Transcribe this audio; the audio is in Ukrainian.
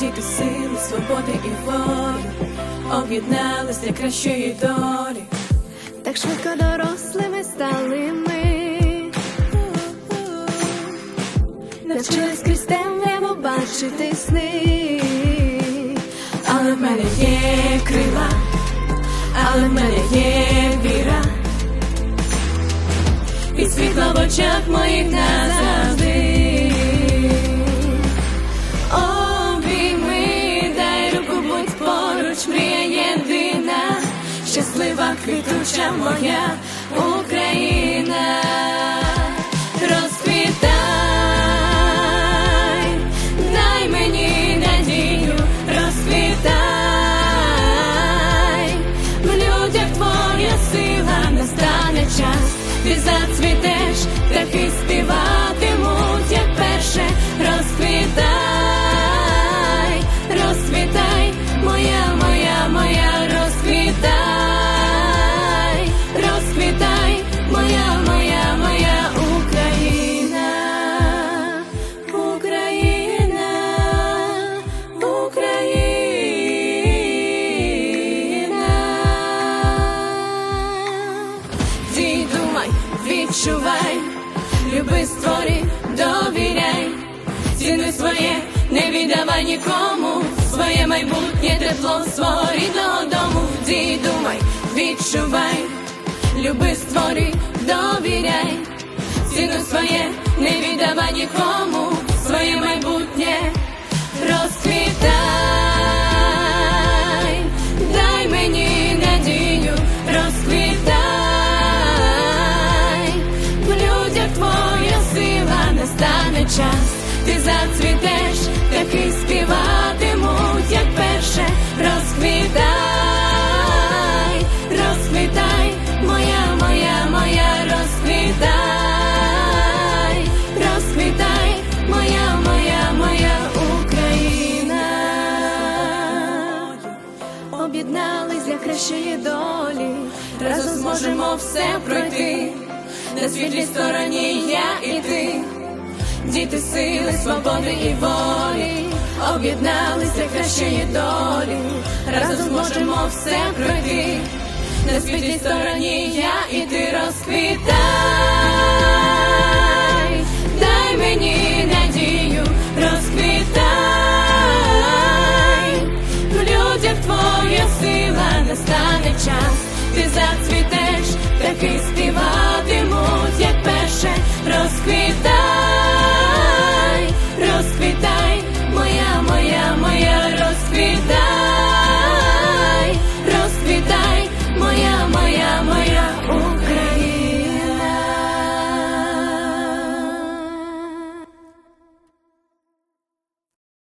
діти сили, свободи і волі, об'єднались для кращої долі. Так швидко дорослими стали ми. Навчились крізь темряву бачити сни. Але в мене є крила, але в мене є віра. І світло в очах моїх назавжди. Щаслива квітуча моя Україна. Розквітай, дай мені надію, розквітай, в твоя сила настане час, ти зацвітеш, птахи співатимуть, відчувай, люби створі, довіряй, ціни своє, не віддавай нікому, своє майбутнє тепло свого рідного дому. Дій, думай, відчувай, люби створі, довіряй, ціни своє, не віддавай нікому, зацвітеш, таки співатимуть, як перше, розквітай, розквітай, моя, моя, моя, розквітай, розквітай, моя, моя, моя Україна. Об'єднались для кращої долі. Разом зможемо все пройти, на світлій стороні я і ти, діти сили, свободи і волі, об'єдналися кращої долі, разом зможемо все пройти, на світлій стороні я і ти розквітай,